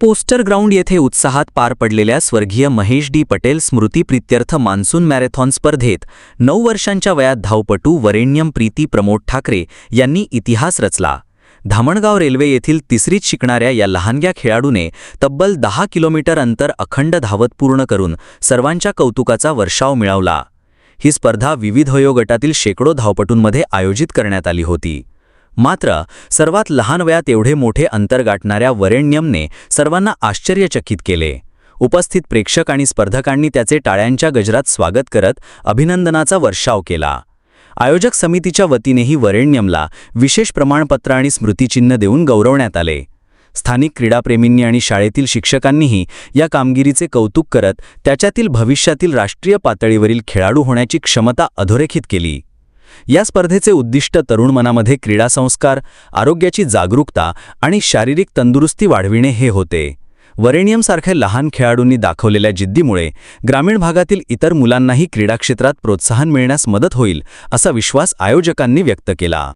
Poster ground येथे उत्साहात पार पडलेल्या स्वर्गीय महेश डी पटेल स्मृती प्रित्यर्थ मान्सून मॅरेथॉन स्पर्धेत नऊ वर्षांच्या वयात धावपटू वरेण्यम प्रीती प्रमोद ठाकरे यांनी इतिहास रचला. धामणगाव रेल्वे येथील तिसरीत शिकणाऱ्या या लहानग्या खेळाडूने तब्बल दहा किलोमीटर अंतर अखंड धावत पूर्ण करून सर्वांच्या कौतुकाचा वर्षाव मिळवला. ही स्पर्धा विविध वयोगटातील शेकडो धावपटूंमध्ये आयोजित करण्यात आली होती. मात्र सर्वात लहान वयात एवढे मोठे अंतर गाठणाऱ्या वरेण्यमने सर्वांना आश्चर्यचकित केले. उपस्थित प्रेक्षक आणि स्पर्धकांनी त्याचे टाळ्यांच्या गजरात स्वागत करत अभिनंदनाचा वर्षाव केला. आयोजक समितीच्या वतीनेही वरेण्यमला विशेष प्रमाणपत्र आणि स्मृतिचिन्ह देऊन गौरवण्यात आले. स्थानिक क्रीडाप्रेमींनी आणि शाळेतील शिक्षकांनीही या कामगिरीचे कौतुक करत त्याच्यातील भविष्यातील राष्ट्रीय पातळीवरील खेळाडू होण्याची क्षमता अधोरेखित केली. या स्पर्धेचे उद्दिष्ट तरुण मनामध्ये क्रीडा संस्कार आरोग्याची जागरूकता आणि शारीरिक तंदुरुस्ती वाढविणे हे होते. वरेणियमसारख्या लहान खेळाडूंनी दाखवलेल्या जिद्दीमुळे ग्रामीण भागातील इतर मुलांनाही क्रीडा क्षेत्रात प्रोत्साहन मिळण्यास मदत होईल असा विश्वास आयोजकांनी व्यक्त केला.